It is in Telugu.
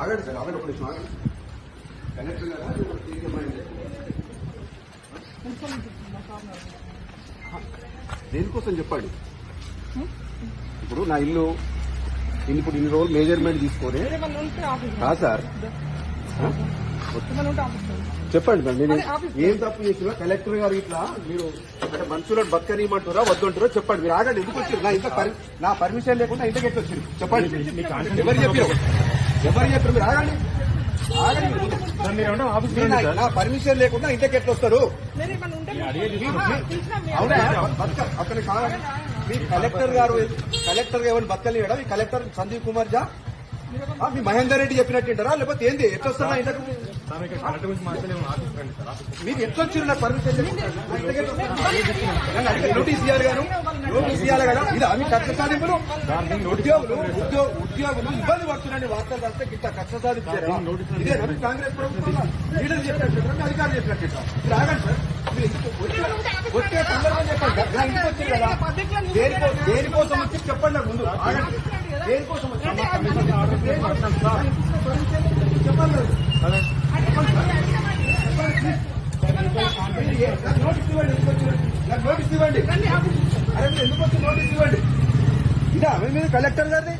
ఆగండి సార్ ఆగండి ఒక నిమిషం ఆగండి. కలెక్టర్ గారా తీర్మానం దేనికోసం చెప్పండి? ఇప్పుడు నా ఇల్లు ఇప్పుడు ఇన్ని రోజులు మేజర్మెంట్ తీసుకొని ఏమన్నా ఉంటే ఆఫీస్ కా సార్. చెప్పండి నేను ఆఫీస్ ఏం తప్పు చేసినా కలెక్టర్ గారు ఇట్లా మీరు అంటే మనుషులను బతకనియమంటారా వద్దంటారో చెప్పండి. మీరు ఆగండి ఎందుకు వచ్చారు? నా పరి- నా పర్మిషన్ లేకుండా ఇంటికి ఎట్లా వచ్చారు? చెప్పండి. ఎవరు చెప్పారు? ఎవరు చెప్పారు? మీరు ఆగండి. నా- నా పర్మిషన్ లేకుండా ఇంటికి ఎట్లా వస్తారు? అక్కడ కాదు. మీ కలెక్టర్ గారు కలెక్టర్గా ఎవరు బతకలేడా మీ కలెక్టర్ సందీప్ కుమార్ జా? ఆ, మీ మహేందర్ రెడ్డి చెప్పినట్టుంటారా లేకపోతే ఏంది? ఎట్లా వస్తారా ఇంతకు మీరు ఎట్లా వచ్చారు నాకు పర్మిషన్ నోటీస్ ఇవ్వాలి గారు నోటీస్ ఇవ్వాలి కదా ఇది అవి కక్ష సాధింపులు ఉద్యోగులు ఉద్యో- ఉద్యోగులు ఇబ్బంది పడుతున్నారని వార్తలు రాస్తే ఇంత కక్ష సాధించారా ఇదే కాంగ్రెస్ ప్రభుత్వం లీడర్ చెప్పినట్టు అధికారులు చెప్పినట్టు మీరు ఆగండి సార్ వచ్చే- సందర్భం చెప్పండి కదా దేనికో దేనికోసం వచ్చి చెప్పండి ముందు దేనికోసం వచ్చి ఇవ్వండి. నాకు నోటీస్ ఇవ్వండి ఎందుకు వచ్చారు? నాకు నోటీస్ ఇవ్వండి. అరే ఎందుకు వచ్చి నోటీస్ ఇవ్వండి? ఇదా మీ మీద కలెక్టర్ గారిది?